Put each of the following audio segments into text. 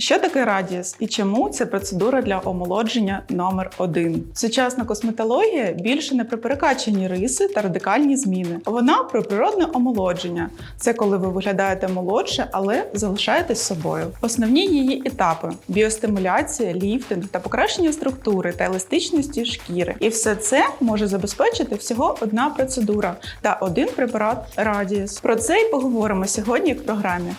Що таке радіс і чому це процедура для омолодження номер один? Сучасна косметологія більше не про перекачані риси та радикальні зміни. Вона про природне омолодження. Це коли ви виглядаєте молодше, але залишаєтесь собою. Основні її етапи: біостимуляція, ліфтинг та покращення структури та еластичності шкіри. І все це може забезпечити всього одна процедура та один препарат Радіс. Про це і поговоримо сьогодні в програмі.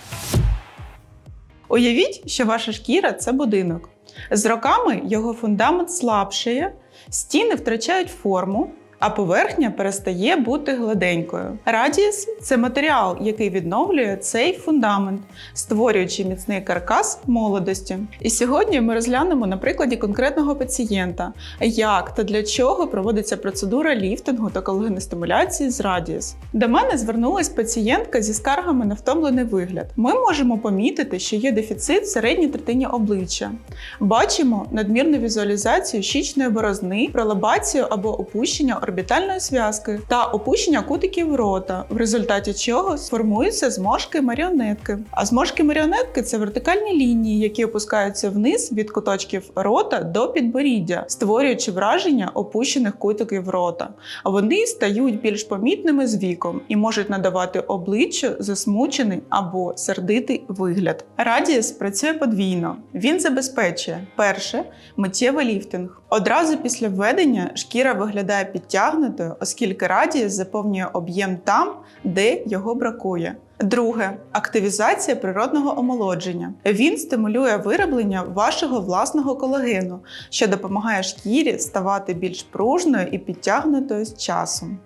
Уявіть, що ваша шкіра це будинок. З роками його фундамент слабшає, стіни втрачають форму, а поверхня перестає бути гладенькою. Радіс це матеріал, який відновлює цей фундамент, створюючи міцний каркас молодості. І сьогодні ми розглянемо на прикладі конкретного пацієнта, як та для чого проводиться процедура ліфтингу та колагеностимуляції з радіс. До мене звернулась пацієнтка зі скаргами на втомлений вигляд. Ми можемо помітити, що є дефіцит в середній третині обличчя. Бачимо надмірну візуалізацію щічної борозни, пролабацію або опущення орбітальної зв'язки та опущення кутиків рота, в результаті чого сформуються зморшки маріонетки. А зморшки маріонетки це вертикальні лінії, які опускаються вниз від куточків рота до підборіддя, створюючи враження опущених кутиків рота. А вони стають більш помітними з віком і можуть надавати обличчю засмучений або сердитий вигляд. Радіс працює подвійно. Він забезпечує перше миттєвий ліфтинг. Одразу після введення шкіра виглядає підтягнутою, оскільки радіус заповнює об'єм там, де його бракує. Друге активізація природного омолодження. Він стимулює вироблення вашого власного колагену, що допомагає шкірі ставати більш пружною і підтягнутою з часом.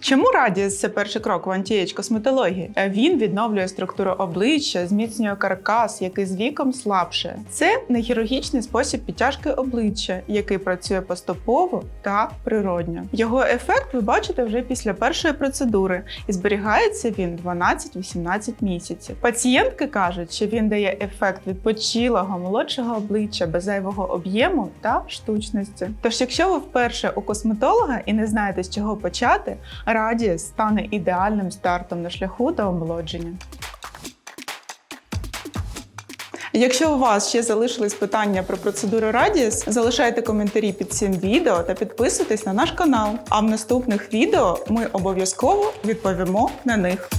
Чому радіс це перший крок в антієч косметології? Він відновлює структуру обличчя, зміцнює каркас, який з віком слабше. Це не хірургічний спосіб підтяжки обличчя, який працює поступово та природньо. Його ефект ви бачите вже після першої процедури, і зберігається він 12-18 місяців. Пацієнтки кажуть, що він дає ефект відпочилого молодшого обличчя без зайвого об'єму та штучності. Тож, якщо ви вперше у косметолога і не знаєте з чого почати, Радіс стане ідеальним стартом на шляху до омолодження. Якщо у вас ще залишились питання про процедуру Радіс, залишайте коментарі під цим відео та підписуйтесь на наш канал. А в наступних відео ми обов'язково відповімо на них.